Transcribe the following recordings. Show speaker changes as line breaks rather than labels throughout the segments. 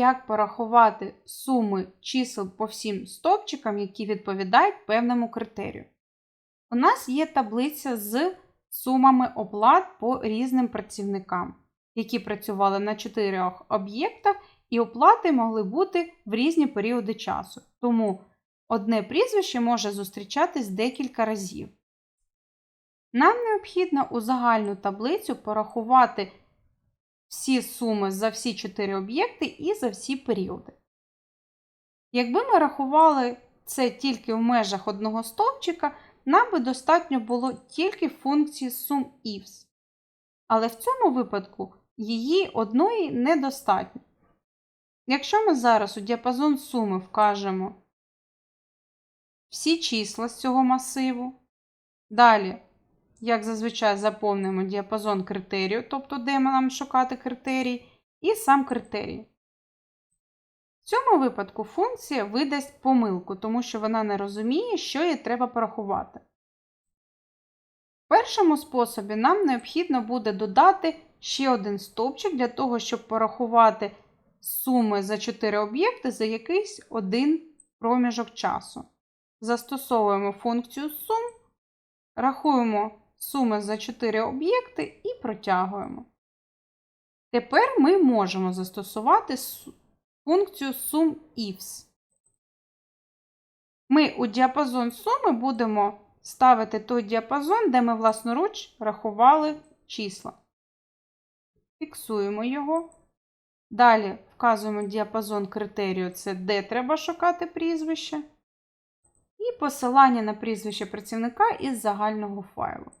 як порахувати суми чисел по всім стовпчикам, які відповідають певному критерію. У нас є таблиця з сумами оплат по різним працівникам, які працювали на чотирьох об'єктах, і оплати могли бути в різні періоди часу. Тому одне прізвище може зустрічатись декілька разів. Нам необхідно у загальну таблицю порахувати всі суми за всі 4 об'єкти і за всі періоди. Якби ми рахували це тільки в межах одного стовпчика, нам би достатньо було тільки функції сум ifs. Але в цьому випадку її одної недостатньо. Якщо ми зараз у діапазон суми вкажемо всі числа з цього масиву, далі як зазвичай заповнимо діапазон критерію, тобто де ми нам шукати критерій, і сам критерій. В цьому випадку функція видасть помилку, тому що вона не розуміє, що їй треба порахувати. В першому способі нам необхідно буде додати ще один стовпчик для того, щоб порахувати суми за 4 об'єкти за якийсь один проміжок часу. Застосовуємо функцію сум, рахуємо суми за 4 об'єкти і протягуємо. Тепер ми можемо застосувати функцію SumIfs. Ми у діапазон суми будемо ставити той діапазон, де ми власноруч рахували числа. Фіксуємо його. Далі вказуємо діапазон критерію, це де треба шукати прізвище. І посилання на прізвище працівника із загального файлу.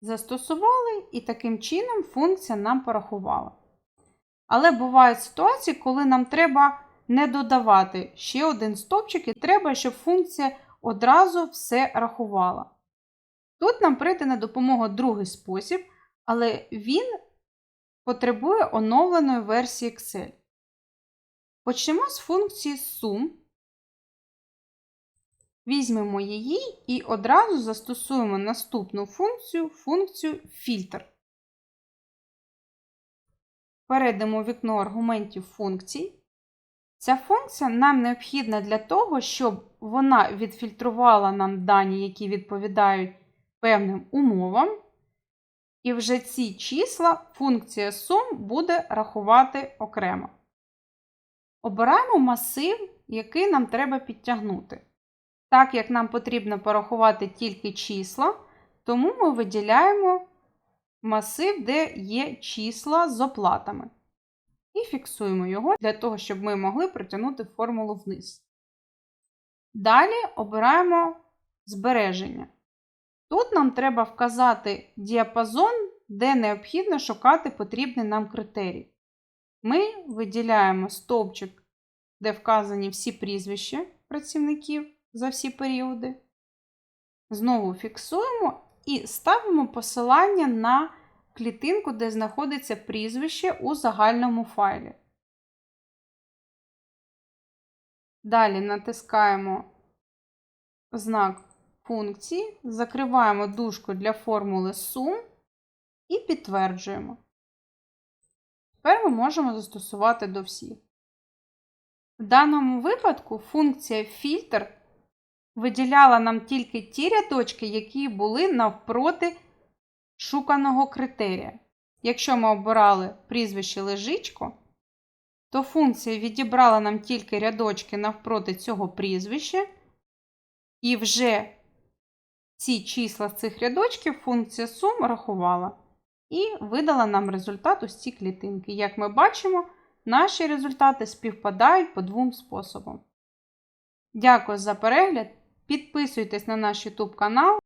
Застосували і таким чином функція нам порахувала. Але бувають ситуації, коли нам треба не додавати ще один стопчик, і треба, щоб функція одразу все рахувала. Тут нам прийде на допомогу другий спосіб, але він потребує оновленої версії Excel. Почнемо з функції sum. Візьмемо її і одразу застосуємо наступну функцію функцію фільтр. Перейдемо в вікно аргументів функцій. Ця функція нам необхідна для того, щоб вона відфільтрувала нам дані, які відповідають певним умовам. І вже ці числа функція сум буде рахувати окремо. Обираємо масив, який нам треба підтягнути. Так як нам потрібно порахувати тільки числа, тому ми виділяємо масив, де є числа з оплатами. І фіксуємо його для того, щоб ми могли протягнути формулу вниз. Далі обираємо збереження. Тут нам треба вказати діапазон, де необхідно шукати потрібний нам критерій. Ми виділяємо стовпчик, де вказані всі прізвища працівників за всі періоди. Знову фіксуємо і ставимо посилання на клітинку, де знаходиться прізвище у загальному файлі. Далі натискаємо знак функції, закриваємо дужку для формули сум і підтверджуємо. Тепер ми можемо застосувати до всіх. В даному випадку функція фільтр виділяла нам тільки ті рядочки, які були навпроти шуканого критерія. Якщо ми обирали прізвище лежичко, то функція відібрала нам тільки рядочки навпроти цього прізвища, і вже ці числа з цих рядочків функція сум рахувала і видала нам результат ось ці клітинки. Як ми бачимо, наші результати співпадають по двом способам. Дякую за перегляд! Підписуйтесь на наш YouTube канал.